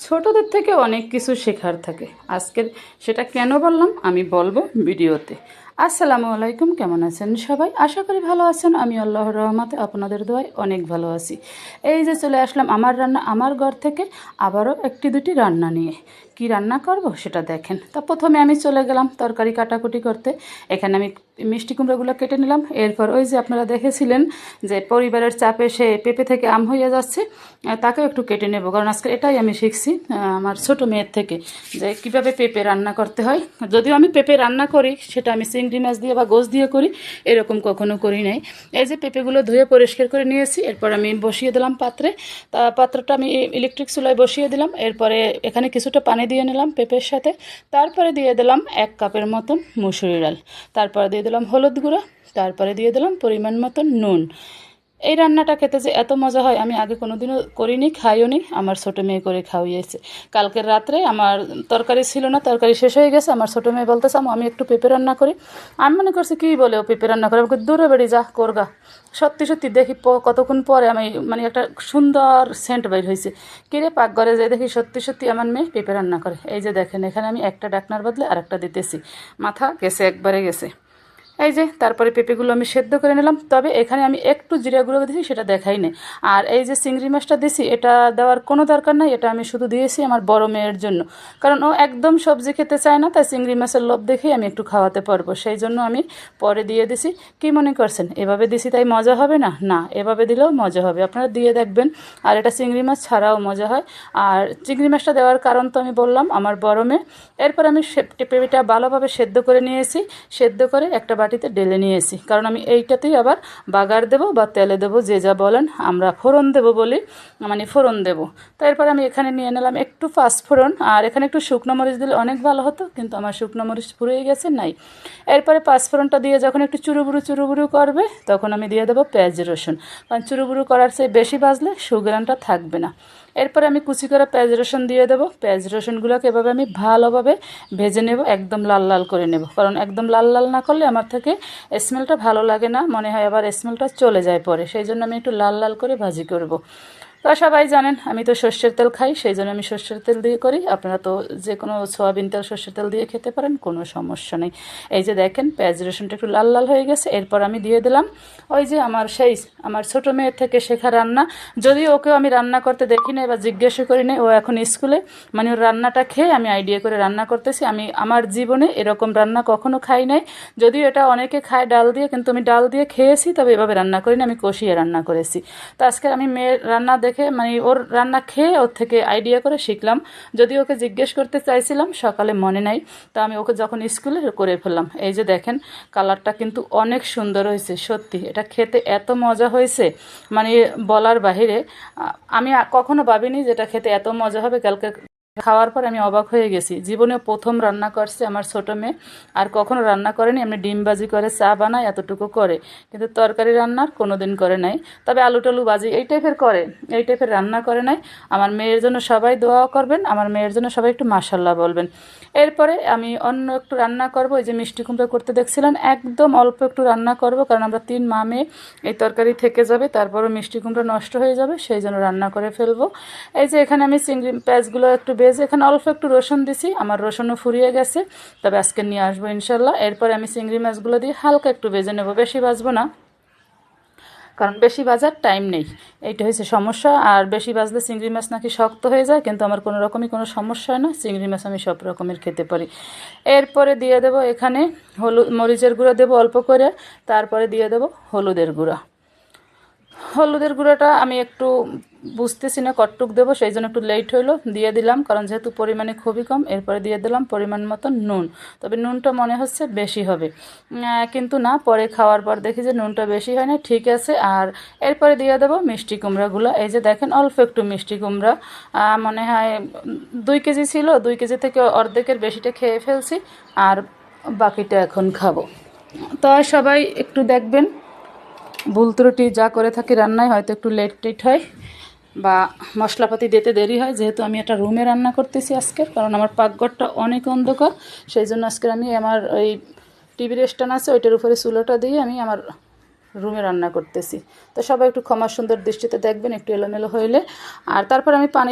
ছোটদের থেকে অনেক কিছু শেখার থাকে। আজকের সেটা কেন বললাম আমি বলব ভিডিওতে। আসসালামু আলাইকুম, কেমন আছেন সবাই? আশা করি ভালো আছেন। আমি আল্লাহর রহমতে আপনাদের দোয়ায় অনেক ভালো আছি। এই যে চলে আসলাম আমার রান্না আমার ঘর থেকে, আবারও একটি দুটি রান্না নিয়ে। কি রান্না করব সেটা দেখেন। তা প্রথমে আমি চলে গেলাম তরকারি কাটাকুটি করতে। এখানে আমি মিষ্টি কুমড়োগুলো কেটে নিলাম। এরপর ওই যে আপনারা দেখেছিলেন যে পরিবারের চাপে সে পেঁপে থেকে আম হয়ে যাচ্ছে তাকেও একটু কেটে নেব। কারণ আজকে এটাই আমি শিখছি আমার ছোট মেয়ের থেকে যে কীভাবে পেঁপে রান্না করতে হয়। যদিও আমি পেঁপে রান্না করি, সেটা আমি চিংড়ি মাছ দিয়ে বা গোস দিয়ে করি, এরকম কখনো করি নাই। এই যে পেঁপেগুলো ধুয়ে পরিষ্কার করে নিয়েছি, এরপর আমি বসিয়ে দিলাম পাত্রে। তা পাত্রটা আমি ইলেকট্রিক চুলায় বসিয়ে দিলাম, এরপরে এখানে কিছুটা পানি দিয়ে নিলাম পেঁপের সাথে। তারপরে দিয়ে দিলাম এক কাপের মতন মুসুরি ডাল। তারপরে দিয়ে দিলাম হলুদ গুঁড়ো, তারপরে দিয়ে দিলাম পরিমাণ মতন নুন। এই রান্নাটা খেতে যে এত মজা হয় আমি আগে কোনোদিনও করিনি খাইও নি আমার ছোটো মেয়ে করে খাওয়িয়েছে। কালকের রাত্রে আমার তরকারি ছিল না তরকারি শেষ হয়ে গেছে। আমার ছোটো মেয়ে বলতেছে "আম্মু, আমি একটু পেঁপে রান্না করি। আমি মনে করছি কী বলে ও পেঁপে রান্না করে? আমাকে দূরে বেড়ি যা করগা সত্যি সত্যি দেখি কতক্ষণ পরে আমি মানে একটা সুন্দর সেন্ট বের হয়েছে কিরে পাকঘরে যাই দেখি সত্যি সত্যি আমার মেয়ে পেঁপে রান্না করে। এই যে দেখেন এখানে আমি একটা ডাকনার বদলে আরেকটা দিতেছি। মাথা গেছে একবারে গেছে। এই যে, তারপরে পেঁপেগুলো আমি সেদ্ধ করে নিলাম। তবে এখানে আমি একটু জিরা গুঁড়ো দিয়েছি সেটা দেখাই নেই। আর এই যে চিংড়ি মাছটা দিয়েছি এটা দেওয়ার কোনো দরকার নাই, এটা আমি শুধু দিয়েছি আমার বড় মেয়ের জন্য। কারণ ও একদম সবজি খেতে চায় না, তাই চিংড়ি মাছের লোভ দেখেই আমি একটু খাওয়াতে পারব। সেই জন্য আমি পরে দিয়ে দিছি। কি মনে করছেন? এভাবে দিছি তাই মজা হবে না? না, এভাবে দিলেও মজা হবে। আপনারা দিয়ে দেখবেন। আর এটা চিংড়ি মাছ ছাড়াও মজা হয়। আর চিংড়ি মাছটা দেওয়ার কারণ তো আমি বললাম, আমার বড় মেয়ে। এরপর আমি পেঁপেটা ভালোভাবে সেদ্ধ করে নিয়েছি। সেদ্ধ করে একটা বাটিতে ঢেলে নিয়েছি। কারণ আমি এইটাতেই আবার বাগার দেবো বা তেলে দেবো, যে যা বলেন, আমরা ফোড়ন দেবো বলি মানে ফোড়ন দেবো। তারপর আমি এখানে নিয়ে নিলাম একটু ফাস্ট ফোড়ন, আর এখানে একটু শুকনো মরিচ দিলে অনেক ভালো হতো, কিন্তু আমার শুকনো মরিচ ফুরিয়ে গেছে, নাই। এরপরে পাঁচফোড়নটা দিয়ে যখন একটু চুরুবুরু চুরুবুরু করবে, তখন আমি দিয়ে দেবো পেঁয়াজ রসুন। কারণ চুরুবুরু করার চেয়ে বেশি বাজলে সুগ্রানটা থাকবে না। এরপরে আমি কুচি করে পেঁয়াজ রসুন দিয়ে দেবো। পেঁয়াজ রসুনগুলোকে এভাবে আমি ভালোভাবে ভেজে নেব, একদম লাল লাল করে নেব। কারণ একদম লাল লাল না করলে আমার থেকে স্মেলটা ভালো লাগে না, মনে হয় আবার স্মেলটা চলে যায় পরে। সেই জন্য আমি একটু লাল লাল করে ভাজি করব। তো সবাই জানেন, আমি তো সর্ষের তেল খাই, সেই জন্য আমি সর্ষের তেল দিয়ে করি। আপনারা তো যে কোনো সোয়াবিন তেল, সর্ষের তেল দিয়ে খেতে পারেন, কোনো সমস্যা নেই। এই যে দেখেন, পেঁয়াজ রসুনটা একটু লাল লাল হয়ে গেছে, এরপর আমি দিয়ে দিলাম ওই যে আমার সেই, আমার ছোট মেয়ের থেকে শেখা রান্না। যদিও ওকেও আমি রান্না করতে দেখি না বা জিজ্ঞাসা করি না ও এখন স্কুলে মানে ওর রান্নাটা খেয়ে আমি আইডিয়া করে রান্না করতেছি। আমি আমার জীবনে এরকম রান্না কখনো খাই নাই। যদিও এটা অনেকে খায় ডাল দিয়ে, কিন্তু আমি ডাল দিয়ে খেয়েছি, তবে এভাবে রান্না করি না আমি কষিয়ে রান্না করেছি। তো আজকে আমি মেয়ের রান্না দেখে মানে ওর রান্না খেয়ে ওর থেকে আইডিয়া করে শিখলাম। যদি ওকে জিজ্ঞেস করতে চাইছিলাম, সকালে মনে নাই। তো আমি ওকে যখন স্কুলে করে ফেললাম, এই যে দেখেন, কালারটা কিন্তু অনেক সুন্দর হয়েছে, সত্যি। এটা খেতে এত মজা হয়েছে মানে বলার বাহিরে আমি কখনো ভাবিনি যেটা খেতে এত মজা হবে। কালকে খাওয়ার পর আমি অবাক হয়ে গেছি। জীবনে প্রথম রান্না করছে আমার ছোট মেয়ে। আর কখনো রান্না করেনি, এমনি ডিম বাজি করে, চা বানায়, এতটুকু করে। কিন্তু তরকারি রান্নার কোনো দিন করে নাই। তবে আলু টালু বাজি এই টাইপের করে, এই টাইপের রান্না করে নাই। আমার মেয়ের জন্য সবাই দোয়া করবেন, আমার মেয়ের জন্য সবাই একটু মাসাল্লাহ বলবেন। এরপরে আমি অন্য একটু রান্না করব, এই যে মিষ্টি কুমড়ো করতে দেখছিলেন একদম অল্প একটু রান্না করব, কারণ আমরা তিন মা মেয়ে, এই তরকারি থেকে যাবে, তারপরও মিষ্টি কুমড়ো নষ্ট হয়ে যাবে, সেই জন্য রান্না করে ফেলব। এই যে এখানে আমি চিংড়ি পেঁয়াজগুলো একটু বেজে এখানে অল্প একটু রসুন দিছি, আমার রসুনও ফুরিয়ে গেছে, তবে আজকে নিয়ে আসব ইনশাল্লাহ। এরপরে আমি চিংড়ি মাছগুলো দিয়ে হালকা একটু বেজে নেব, বেশি ভাজবো না, কারণ বেশি বাজার টাইম নেই, এইটা হয়েছে সমস্যা। আর বেশি বাজলে চিংড়ি মাছ নাকি শক্ত হয়ে যায়, কিন্তু আমার কোনো রকমই কোনো সমস্যা হয় না, চিংড়ি মাছ আমি সব রকমের খেতে পারি। এরপরে দিয়ে দেব এখানে হলুদ মরিচের গুঁড়ো দেবো অল্প করে, তারপরে দিয়ে দেবো হলুদের গুঁড়া। হলুদের গুঁড়োটা আমি একটু বুঝতেছি না, কটটুক দেবো সেই জন্য একটু লেট হইল, দিয়ে দিলাম, কারণ যেহেতু পরিমাণে খুবই কম, এরপরে দিয়ে দিলাম পরিমাণ মতো নুন। তবে নুনটা মনে হচ্ছে বেশি হবে। কিন্তু না, পরে খাওয়ার পর দেখি যে নুনটা বেশি হয় না, ঠিক আছে, আর এরপরে দিয়ে দেবো মিষ্টি কুমড়াগুলো। এই যে দেখেন, অল্প একটু মিষ্টি কুমড়া। মনে হয় দুই কেজি ছিল, দুই কেজি থেকে অর্ধেকের বেশিটা খেয়ে ফেলছি, আর বাকিটা এখন খাব। তো সবাই একটু দেখবেন ভুল ত্রুটি যা করে থাকি রান্নায় হয়তো একটু লেট টেট হয় বা মশলাপাতি দিতে দেরি হয়। যেহেতু আমি একটা রুমে রান্না করতেছি আজকের কারণ আমার পাকঘরটা অনেক অন্ধকার, সেই জন্য আজকে আমি আমার ওই টিভির স্ট্যান্ড আছে, ওইটার উপরে চুলোটা দিয়ে আমি আমার রুমে রান্না করতেছি। তো সবাই একটু ক্ষমা সুন্দর দৃষ্টিতে দেখবেন, একটু এলোমেলো হইলে। আর তারপর আমি পানি